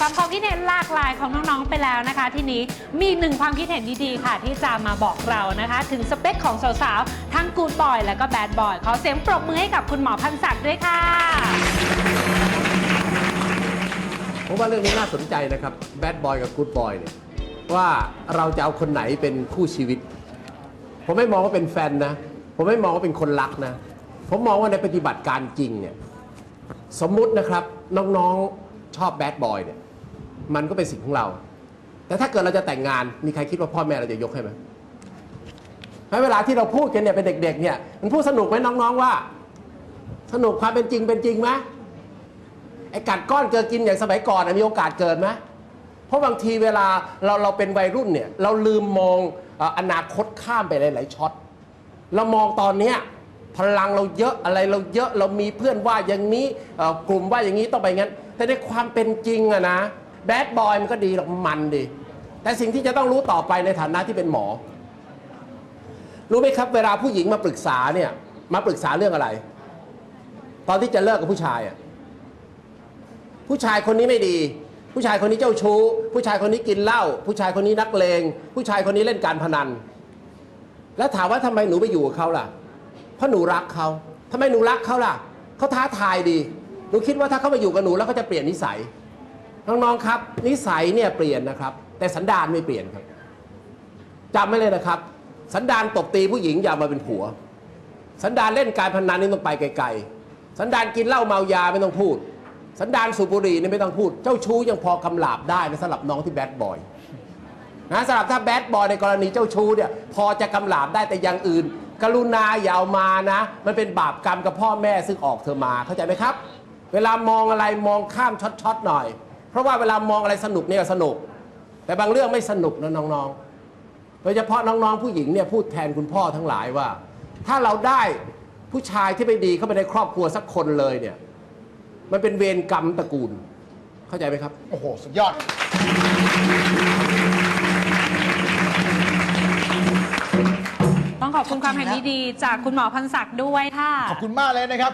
ฟังความคิดเห็นหลากหลายของน้องๆไปแล้วนะคะ ทีนี้มีหนึ่งความคิดเห็นดีๆค่ะ ที่จะมาบอกเรานะคะ ถึงสเปคของสาวๆ ทั้งกูดบอยและก็แบดบอยขอเสียงปรบมือให้กับคุณหมอพันศักดิ์ด้วยค่ะ ผมว่าเรื่องนี้น่าสนใจนะครับแบดบอยกับกู o ดบอยเนี่ยว่าเราจะเอาคนไหนเป็นคู่ชีวิต ผมไม่มองว่าเป็นแฟนนะ ผมไม่มองว่าเป็นคนรักนะ ผมมองว่าในปฏิบัติการจริงเนี่ยสมมุตินะครับน้องๆชอบแบดบอยเนี่ย มันก็เป็นสิ่งของเรา แต่ถ้าเกิดเราจะแต่งงานมีใครคิดว่าพ่อแม่เราจะยกให้ไหมให้เวลาที่เราพูดกันเนี่ยเป็นเด็ก ๆ เนี่ยมันพูดสนุกไหมน้องๆว่า สนุกความเป็นจริงเป็นจริงไหมไอ้กัดก้อนเกิดกินอย่างสมัยก่อนมีโอกาสเกิดไหมเพราะบางทีเวลาเราเราเป็นวัยรุ่นเนี่ยเราลืมมองอนาคตข้ามไปหลายๆช็อตเรามองตอนเนี้ยพลังเราเยอะอะไรเราเยอะเรามีเพื่อนว่าอย่างนี้กลุ่มว่าอย่างนี้ต้องไปงั้น แต่ในความเป็นจริงอะนะ แบดบอยมันก็ดีหรอกมันดี แต่สิ่งที่จะต้องรู้ต่อไปในฐานะที่เป็นหมอ รู้ไหมครับ เวลาผู้หญิงมาปรึกษาเนี่ยมาปรึกษาเรื่องอะไร ตอนที่จะเลิกกับผู้ชายอะผู้ชายคนนี้ไม่ดี ผู้ชายคนนี้เจ้าชู้ ผู้ชายคนนี้กินเหล้าผู้ชายคนนี้นักเลง ผู้ชายคนนี้เล่นการพนัน แล้วถามว่าทำไมหนูไปอยู่กับเขาล่ะ เพราะหนูรักเขาทำไมหนูรักเขาล่ะเขาท้าทายดีหนูคิดว่าถ้าเขามาอยู่กับหนูแล้วเขาจะเปลี่ยนนิสัย น้องๆครับ นิสัยเนี่ยเปลี่ยนนะครับ แต่สันดานไม่เปลี่ยนครับจำไว้เลยนะครับ สันดานตบตีผู้หญิงอย่ามาเป็นผัว สันดานเล่นการพนันนี่ต้องไปไกลๆสันดานกินเหล้าเมายาไม่ต้องพูด สันดานสูบบุหรี่นี่ไม่ต้องพูด เจ้าชู้ยังพอกำหลาบได้นะสำหรับน้องที่แบดบอยนะสำหรับถ้าแบดบอยในกรณีเจ้าชู้เนี่ยพอจะกำหลาบได้แต่อย่างอื่น กรุณาอย่าเอามานะ มันเป็นบาปกรรมกับพ่อแม่ซึ่งออกเธอมาเข้าใจไหมครับ เวลามองอะไรมองข้ามช็อตๆหน่อย เพราะว่าเวลามองอะไรสนุกเนี่ยสนุก แต่บางเรื่องไม่สนุกนะน้องๆ โดยเฉพาะน้องๆผู้หญิงเนี่ยพูดแทนคุณพ่อทั้งหลายว่า ถ้าเราได้ผู้ชายที่ไม่ดีเข้าไปในครอบครัวสักคนเลยเนี่ย มันเป็นเวรกรรมตระกูล เข้าใจไหมครับ โอ้โห สุดยอด ต้องขอบคุณความเห็นดีๆจากคุณหมอพันศักดิ์ด้วยค่ะ ขอบคุณมากเลยนะครับ